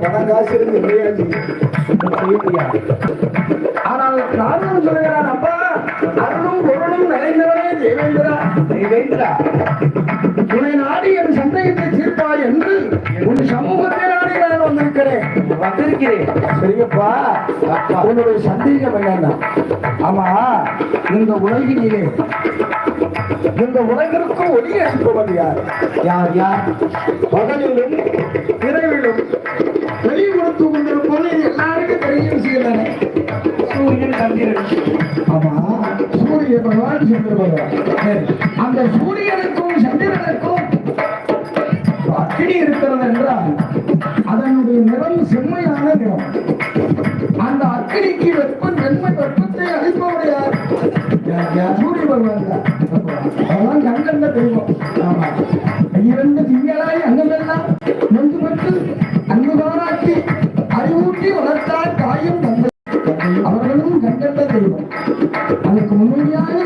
பணம் காசு இருந்து விளையாடி ஆனால் நானும் சொல்லுகிறான் அப்பா அருளும் பொருளும் நிறைந்தவனே தேவேந்திரா தேவேந்திரா. உன்னை நாடி என் சந்தேகத்தை தீர்ப்பாய் என்று உன் சமூகத்தை நாடி நான் வந்திருக்கிறேன். வந்திருக்கிறேன். சரிங்கப்பா. உன்னுடைய சந்தேகம் என்னன்னா ஆமா இந்த உலகினிலே இந்த உலகிற்கு ஒளி அளிப்பவன் யார்? யார் யார்? பகலிலும் இரவிலும் வெளி கொடுத்து கொண்டிருப்பது எல்லாருக்கும் தெரிய விஷயம் தானே? சூரியன் சந்திரன் ஆமா சூரிய பகவான் சந்திர பகவான். அந்த சூரியனுக்கும் சந்திரனுக்கும் அக்கினி இருக்கிறது என்றால் அதனுடைய நிறம் செம்மையான நிறம். அந்த அக்கினிக்கு வெப்பம் வெண்மை வெப்பத்தை அளிப்பவர் யார்? யார், யார்? சூரிய பகவான் தான். அதெல்லாம் கண்கண்ட தெய்வம் ஆமா இரண்டு திங்களாய் அங்கமெல்லாம் நொந்து பட்டு அன்பு பாராட்டி அறிவூட்டி வளர்த்தால் காயும் தந்தை அவர்களும் கண்டட்ட தெய்வம். அதுக்கு முன்னோடியாக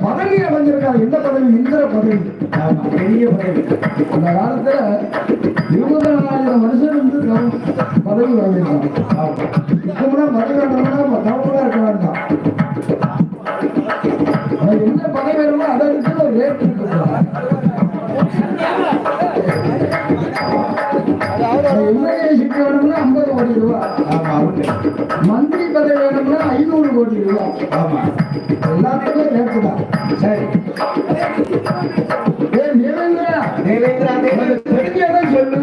பதவி அடைஞ்சிருக்காங்க எந்த பதவி? இந்திர பதவி. பெரிய பதவி. அந்த காலத்துல இருபதாயிரம் வருஷம் இருந்து தவம் பதவி வாங்கியிருக்காங்க இப்ப பதவி வேணும்னா தவங்களா இருக்க வேண்டாம் என்ன பதவி வேணுமோ அதை வச்சு ஒரு ரேட் எம்எல்ஏ சீட் வேணும்னா ஐம்பது கோடி ரூபாய். மந்திரி பதவி வேணும் ஐநூறு ஆமா. எல்லாத்துக்குமே ரேட்டு தான் சரி ஏ தேவேந்திரா தேவேந்திரா தேவேந்திரா சொல்லு.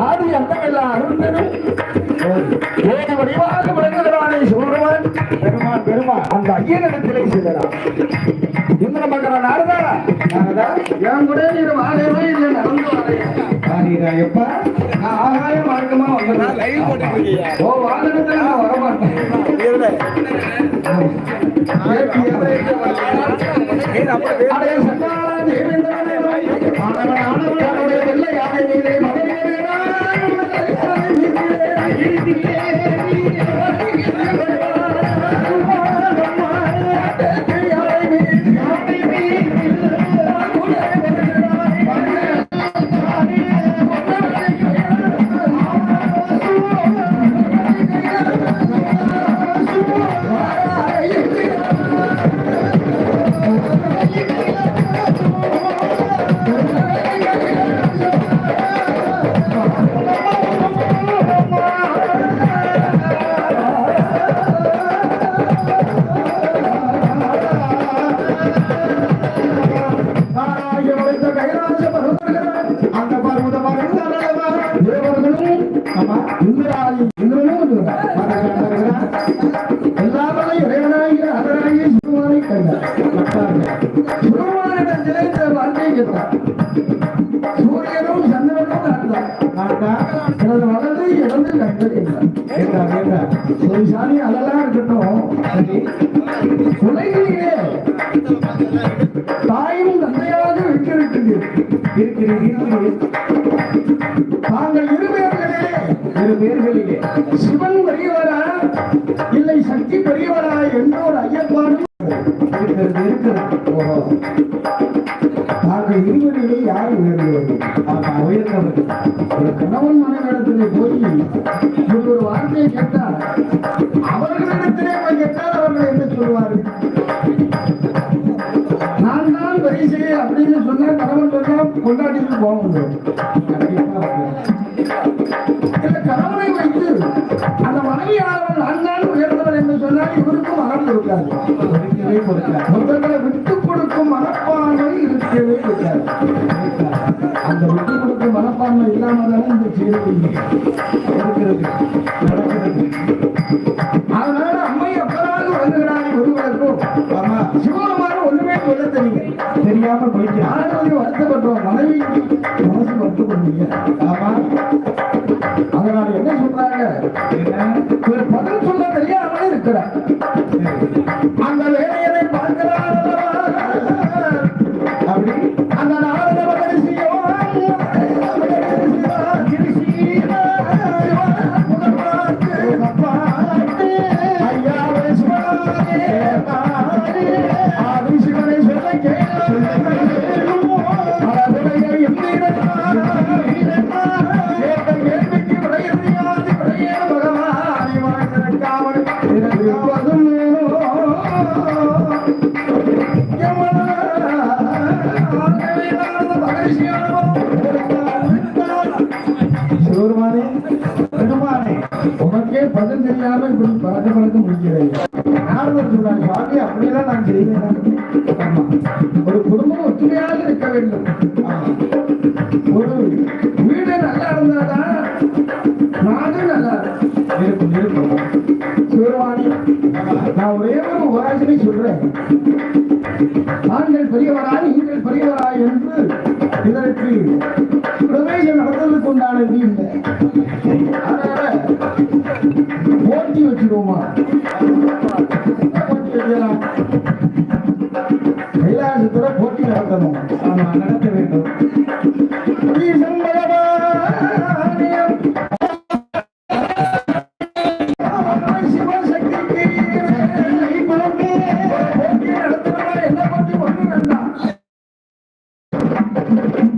ஆதி அந்தமெல்லாம் அருந்தனும் ஏழு வடிவாக விளங்குகிறானே சிவபெருமான் பெருமான் பெருமான் அந்த ஐயனிடத்திலே செல்லலாம். இந்த வேலை பார்க்கிற நாரதா என் கூட நீர் வாழவே இல்லை நடந்து எப்பா நான் ஆகாய மார்க்கமா வந்தேன். ஓ வாகனத்துல நான் வரமாட்டேன். ஆனவன் ஆனவன் வெள்ளை யானை சிவமானிடத்திலே இந்த வார்த்தையை சூரியனும் சந்திரனும் எனது வலது இடது கண்டது என்றார் சாமி அதெல்லாம் இருக்கட்டும் தாயும் தந்தையாக இருக்கிறது தாங்கள் சிவன் பெரியவரா இல்லை சக்தி பெரியவரா என்ற ஒரு இருக்கிறது இருக்கிறது. ஓஹோ. தாங்கள் இருவரிலே யார் உயர்ந்தவர்கள் ஆமா உயர்ந்தவர் ஒரு கணவன் மனைவிடத்திலே போய் இப்படி ஒரு வார்த்தையை கேட்டால் அவர்களிடத்திலே போய் கேட்டால் அவர்கள் என்ன சொல்வார்கள் நான் தான் வரிசை அப்படின்னு கணவன் கொண்டாடிட்டு போக முடியும் இந்த நடக்கிறது அதனால அம்மை எப்படாவது வழங்குகிறாய் ஒருவருக்கும் சிவகுமார் ஒண்ணுமே சொல்ல தெரியுங்க தெரியாம போய்க்கிறார் ஆனவதி வருத்தப்பட்டோம் மனைவி மனசு வருத்தப்படுவீங்க ஆமா அதனால என்ன? சொல்றாங்க பதில் சொல்ல தெரியாமலே இருக்கிறார். ஒரு குடும்பம் ஒற்றுமையாக இருக்க வேண்டும். ஒரு வீடு நல்லா இருந்தாதான் நாடு நல்லா இருக்கும். இருக்கும் இருக்கும். நான் ஒரே ஒரு உபாசனை சொல்றேன். ஆண்கள் பெரியவரா நீங்கள் பெரியவரா என்று இதற்கு பிரவேசம் நடத்துவதற்கு உண்டான இது இல்லை. அதனால போட்டி வச்சிருவோமா போட்டி நடத்த வேண்டும்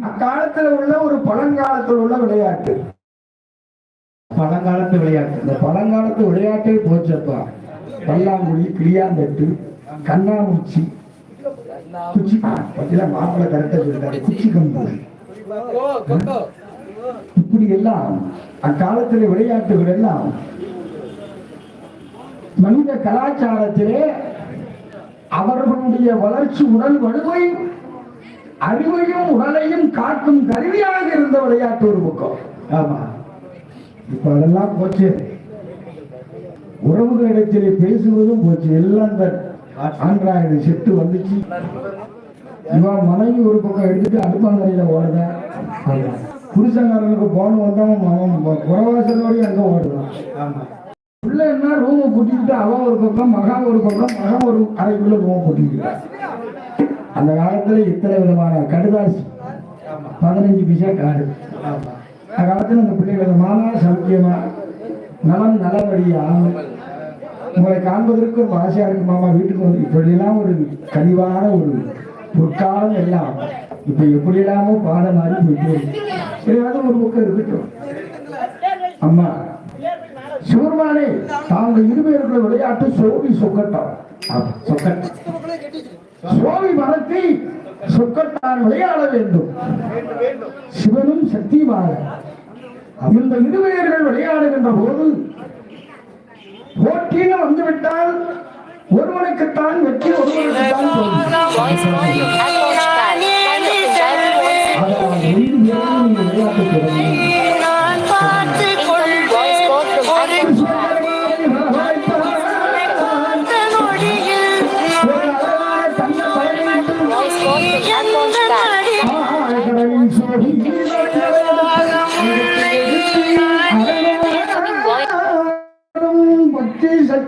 அக்காலத்துல உள்ள ஒரு பழங்காலத்தில் உள்ள விளையாட்டு பழங்காலத்து விளையாட்டு. இந்த பழங்காலத்து விளையாட்டே போச்சப்பா. பல்லாங்குழி கிளியாந்தட்டு கண்ணாமூச்சி குச்சி பத்தில கரெக்டா சொல்லிட்டாரு. குச்சி கம்பு. இப்படி எல்லாம் அக்காலத்தில் விளையாட்டுகள் எல்லாம் மனித கலாச்சாரத்திலே அவர்களுடைய வளர்ச்சி உடல் வலுவை அறிவையும் உடலையும் காக்கும் கருவியாக இருந்த விளையாட்டு ஒரு பக்கம். ஆமா. இப்ப அதெல்லாம் போச்சு. உறவுகளிடத்திலே பேசுவதும் போச்சு. எல்லாம் தான் ஆண்ட்ராய்டு செட்டு வந்துச்சு. இவன் மனைவி ஒரு பக்கம் எடுத்துட்டு அடுப்பாங்கரையில ஓடுத புருஷங்காரனுக்கு போன வந்தவன் புறவாசலோடய அங்க ஓடுறான். ஆமா. பிள்ளை என்ன ரூமை கூட்டிக்கிட்டு அவன் ஒரு பக்கம் மகன் ஒரு பக்கம் மகன் ஒரு அறைக்குள்ள ரூமை கூட்டிக்கிட்டான் அந்த காலத்துல இத்தனை விதமான கடுதாசி? பதினஞ்சு பைசா காடு. அந்த காலத்துல அந்த பிள்ளைகள் மாமா சௌக்கியமா நலம் நலவழியா உங்களை காண்பதற்கு ஒரு ஆசையா இருக்கு மாமா வீட்டுக்கு வந்து இப்படியெல்லாம் ஒரு கனிவான ஒரு பொற்காலம் எல்லாம் இப்ப எப்படி எல்லாமோ பாட மாறி போயிட்டு அது ஒரு பக்கம் இருக்கட்டும். அம்மா சிவருமானே தாங்கள் இருவேர்கள் விளையாட்டு சோவி சொக்கட்டம் ஆமா, சொக்கட்டம் சோவி மரத்தை சொக்கட்டான் விளையாட வேண்டும். சிவனும் சக்தியுமாக. இந்த இருவேர்கள் விளையாடுகின்ற போது போட்டின்னு வந்துவிட்டால் ஒருவனுக்குத்தான் வெற்றி ஒருவனுக்குத்தான் பக்தி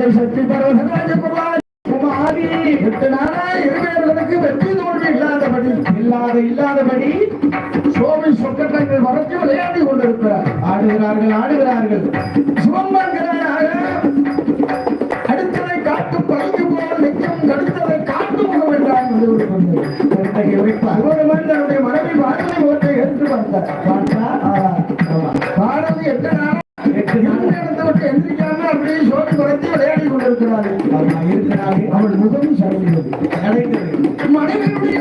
மந்தை சக்தி எந்திரிக்காம சோறு குறைத்து விளையாடி கொண்டிருக்கிறார்கள். அவள் முகம் சரிந்தது மனைவியுடைய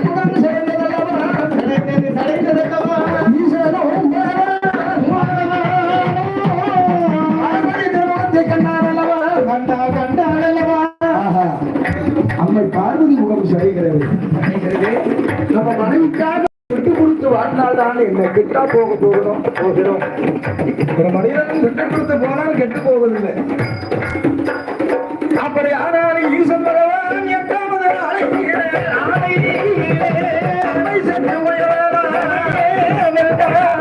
அம்மை பார்வதி முகம் சரிகிறது நம்ம மனைவிக்காக விட்டு கொடுத்து வாழ்ந்தால்தான் என்ன கெட்டா போக போகிறோம் போகிறோம். ஒரு மனிதன் விட்டு கொடுத்து போனால் கெட்டு போவதில்லை. சென்று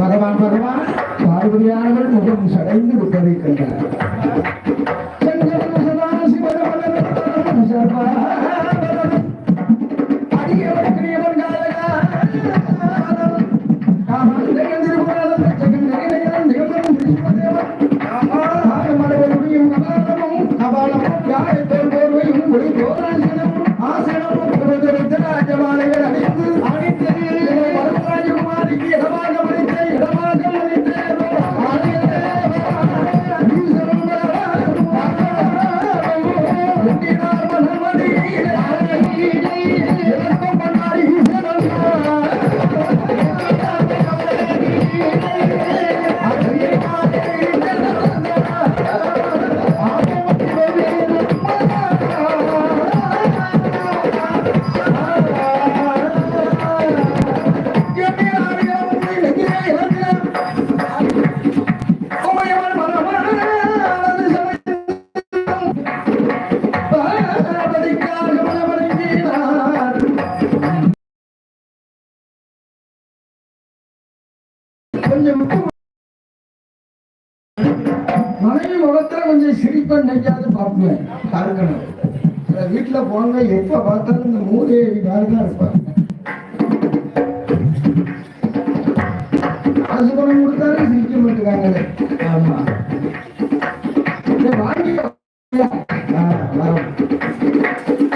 பகவான் பகவான் பகவான் முகம் சடைந்து விட்டதை கண்டார். மனைவி முகத்துல கொஞ்சம் சிரிப்பை நெஞ்சாது பார்ப்பேன் பார்க்கணும். சில வீட்டுல போங்க எப்ப பார்த்தாலும் இந்த மூதே மாதிரி தான் இருப்பாங்க. காசு பணம் கொடுத்தாலும் சிரிக்க ஆமா. வாங்கி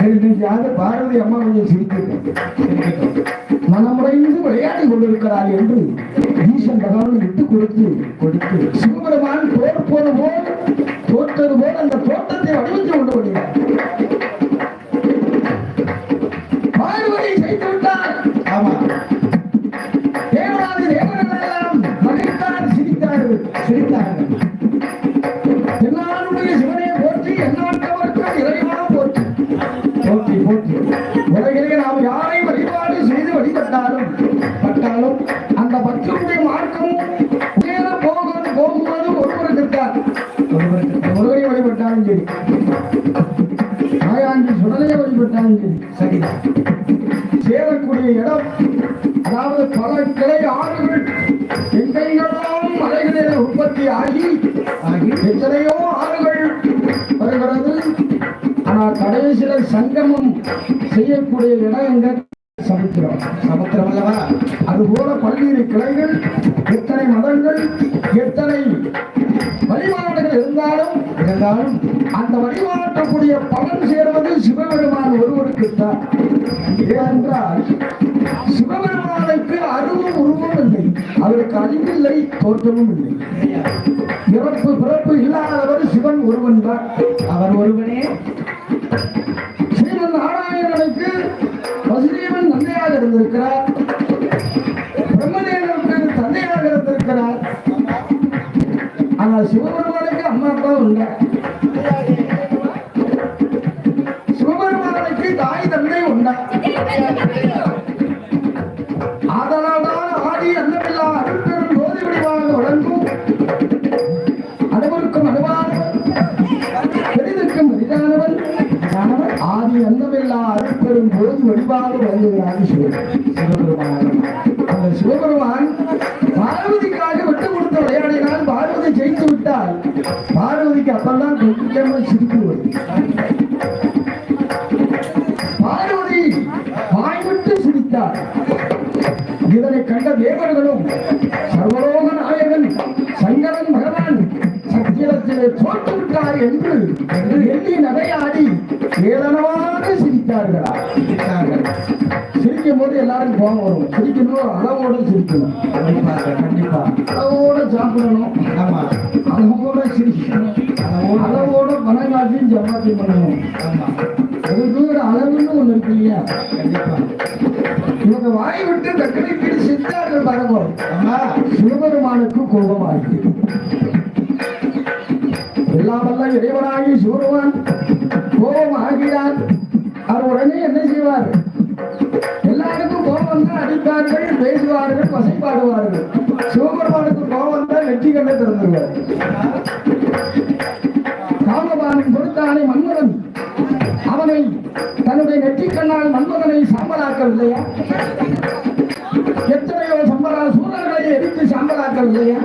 சரி பாரதி அம்மா கொஞ்சம் சிரிக்கட்டும். சிரிக்கட்டும். மனமுறைந்து விளையாடி கொண்டிருக்கிறார் என்று ஈசன் பகவான் விட்டு கொடுத்து கொடுத்து சிவபெருமான் தோற்பது போல் தோற்றது போல் அந்த தோட்டத்தை வடிவத்தை கொண்டு வருகிறார். கடைசியில சங்கமம் செய்யக்கூடிய இடம் எங்க சமுத்திரம். சமுத்திரம் அல்லவா அதுபோல பல்வேறு கிளைகள் எத்தனை மதங்கள் எத்தனை வழிபாடுகள் இருந்தாலும் இருந்தாலும் அந்த வழிபாட்டக்கூடிய பலன் சேர்வது சிவபெருமான் ஒருவருக்குத்தான். ஏனென்றால் சிவபெருமானுக்கு அருவும் உருவம் இல்லை. அவருக்கு அழிவில்லை தோற்றமும் இல்லை. இறப்பு பிறப்பு இல்லாதவர் சிவன் ஒருவன் தான். அவர் ஒருவனே. இருந்திருக்கிறார் பிரம்மதேவருக்கு தந்தையாக இருந்திருக்கிறார். ஆனால் சிவபெருமானுக்கு அம்மா அப்பா உண்டு? சிவபெருமான் பார்வதிக்காக விட்டு கொடுத்த விளையாடினால் பார்வதி ஜெயித்து விட்டால் பார்வதிக்கு அப்பெல்லாம் கொஞ்சம் சிரிப்பு வரும். சிரிக்கணும். கண்டிப்பாக அளவோட சாப்பிடணும். ஆமா. அளவோட சிரிக்கணும். அளவோட பணங்காட்சியும் சப்பாத்தி பண்ணணும். ஆமா. அதுக்கு ஒரு அளவுன்னு ஒண்ணு இருக்கு இல்லையா? கண்டிப்பா. இவங்க வாய் விட்டு டக்குனு கிடி பரவோம் சிவபெருமானுக்கு கோபமாகி எல்லாம் வல்ல இறைவனாகி சிவபெருமான் கோபம் ஆகிறான் அவர் உடனே என்ன செய்வார்? எல்லாருக்கும் கோபம் அடிப்பார்கள் பேசுவார்கள் வசைப்பாடுவார்கள் சிவபெருமானுக்கு கோபம் தான் வெற்றி கண்டு திறந்துருவார். காமபானின் பொறுத்தானை மன்மதன். அவனை தன்னுடைய நெற்றிக் கண்ணால் மன்மதனை சாம்பலாக்கவில்லையா? எத்தனையோ சம்பரா சூழல்களை எரித்து சாம்பலாக்கவில்லையா?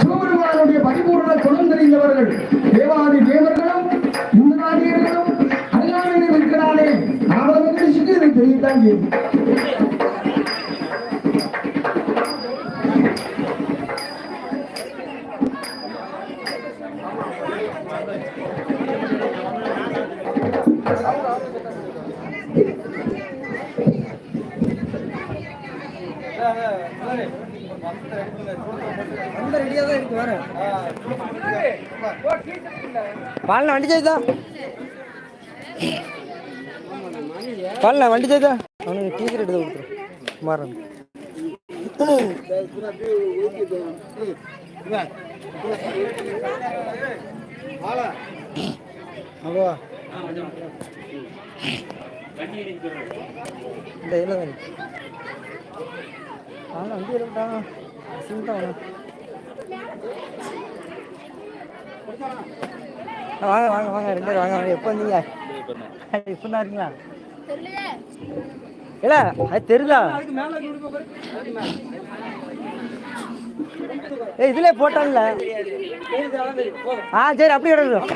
சிவபெருமானுடைய பரிபூர்ண தொழில் தெரிந்தவர்கள் தேவாதி தேவர்களும் இந்திராதியர்களும் அல்லாமல் இருக்கிறானே நாம மகிழ்ச்சிக்கு இதை தெரியத்தான் செய்யும் பாலில் வண்டி செய்தா பாலில் வண்டி செய்தா அவனுக்கு டீ எடுத்து கொடுத்துரு. மாறன். அப்போ இந்த இல்லை தானே ஆ வண்டி இருக்கட்டா சிம்தான் வேணும் வாங்க வாங்க வாங்க ரெண்டு பேரும் வாங்க வாங்க. எப்போ வந்தீங்க? இப்போ தான் இருக்கீங்களா? இல்ல அது தெரியுதா ஏய் இதுல போட்டான்ல. ஆ சரி அப்படியே விடுறோம்